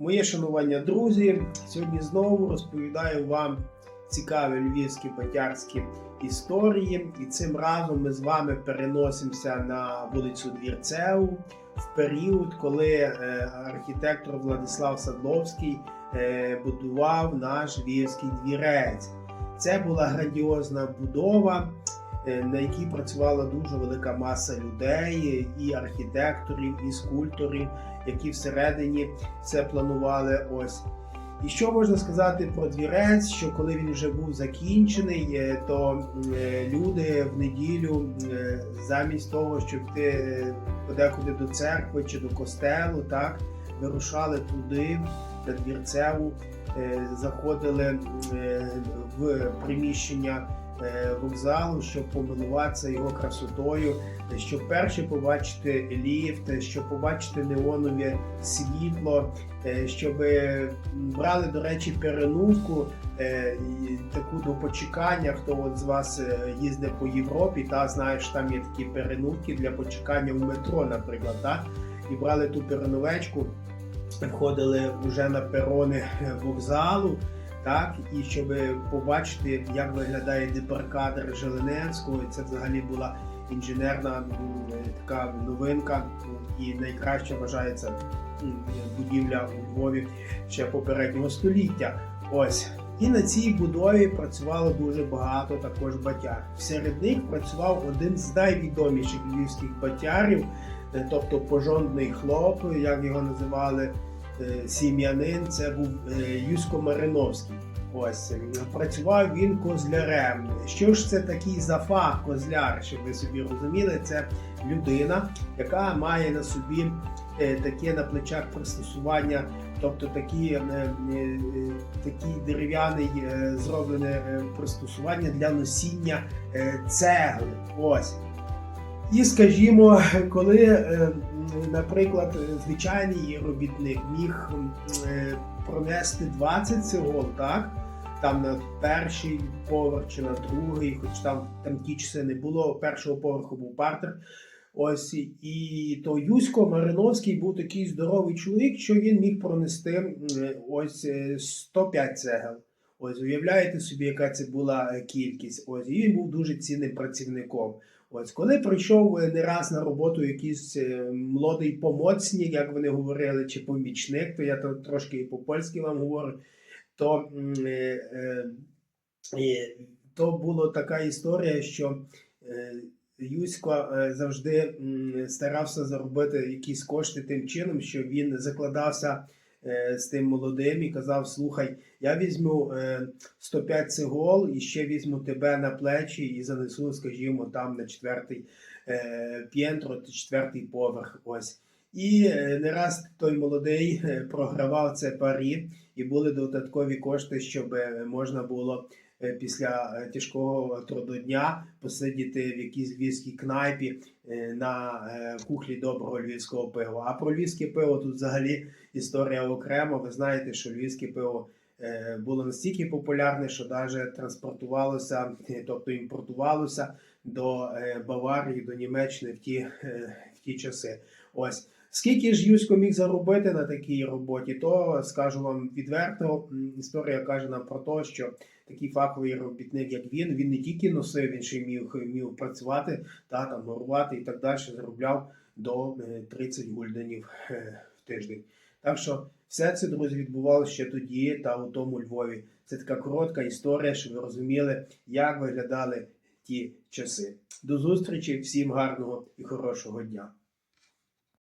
Моє шанування, друзі. Сьогодні знову розповідаю вам цікаві львівські батярські історії. І цим разом ми з вами переносимося на вулицю Двірцеву в період, коли е, архітектор Владислав Садловський е, будував наш львівський двірець. Це була грандіозна будова, на якій працювала дуже велика маса людей, і архітекторів, і скульпторів, які всередині це планували. Ось. І що можна сказати про двірець? Що коли він вже був закінчений, е, то е, люди в неділю, е, замість того, щоб йти е, подекуди до церкви чи до костелу, так вирушали туди, на двірцеву, е, заходили е, в приміщення е, вокзалу, щоб помилуватися його красотою, щоб перше побачити ліфт, щоб побачити неонове світло, е, щоб брали, до речі, перенувку е, таку до почекання. Хто от з вас е, їздить по Європі, та знає, що там є такі перенувки для почекання в метро, наприклад, та? і брали ту переновечку, входили вже на перони вокзалу. Так, і щоб побачити, як виглядає дебаркадер Желеневського, це взагалі була інженерна така новинка, і найкраще вважається будівля у Львові ще попереднього століття. Ось. І на цій будові працювало дуже багато також батяр. Серед них працював один з найвідоміших львівських батярів, е, тобто пожонний хлоп, як його називали сім'янин, це був е, Юсько Мариновський. Ось е, працював він козлярем. Що ж це такий за фах козляр, щоб ви собі розуміли, це людина, яка має на собі е, таке на плечах пристосування, тобто такі, е, е, е, такий дерев'яний е, зроблене е, пристосування для носіння е, цегли. Ось. І скажімо, коли, е, наприклад, звичайний робітник міг е, пронести 20 цегол, так? Там на перший поверх чи на другий, хоч там, там ті часи не було, першого поверху був партер. Ось і то Юсько Мариновський був такий здоровий чоловік, що він міг пронести ось е, 105 цегел. Ось уявляєте собі, яка це була е, кількість. Ось і він був дуже цінним працівником. Ось коли прийшов е, не раз на роботу якийсь е, молодий помоцник, як вони говорили, чи помічник, то я то трошки і по-польськи вам говорю, то, то була така історія, що Юсько завжди старався заробити якісь кошти тим чином, що він закладався з тим молодим і казав: Слухай, я візьму е, 105 цигол і ще візьму тебе на плечі і занесу, скажімо, там на четвертий е, п'єнтро, четвертий поверх. Ось. І е, не раз той молодий е, програвав це парі, і були додаткові кошти, щоб е, можна було е, після е, тяжкого трудодня посидіти в якійсь львівській кнайпі е, на е, кухлі доброго львівського пива. А про львівське пиво тут взагалі історія окремо. Ви знаєте, що львівське пиво е, було настільки популярне, що навіть транспортувалося, е, тобто імпортувалося до е, Баварії, до Німеччини в ті, е, в ті часи. Ось. Скільки ж Юсько міг заробити на такій роботі, то скажу вам відверто, історія каже нам про те, що такий фаховий робітник, як він, він не тільки носив, він ще міг, міг працювати, та, там, горувати і так далі, заробляв до е, 30 гульденів е, в тиждень. Так що все це, друзі, відбувалося ще тоді та у тому Львові. Це така коротка історія, щоб ви розуміли, як виглядали ті часи. До зустрічі, всім гарного і хорошого дня!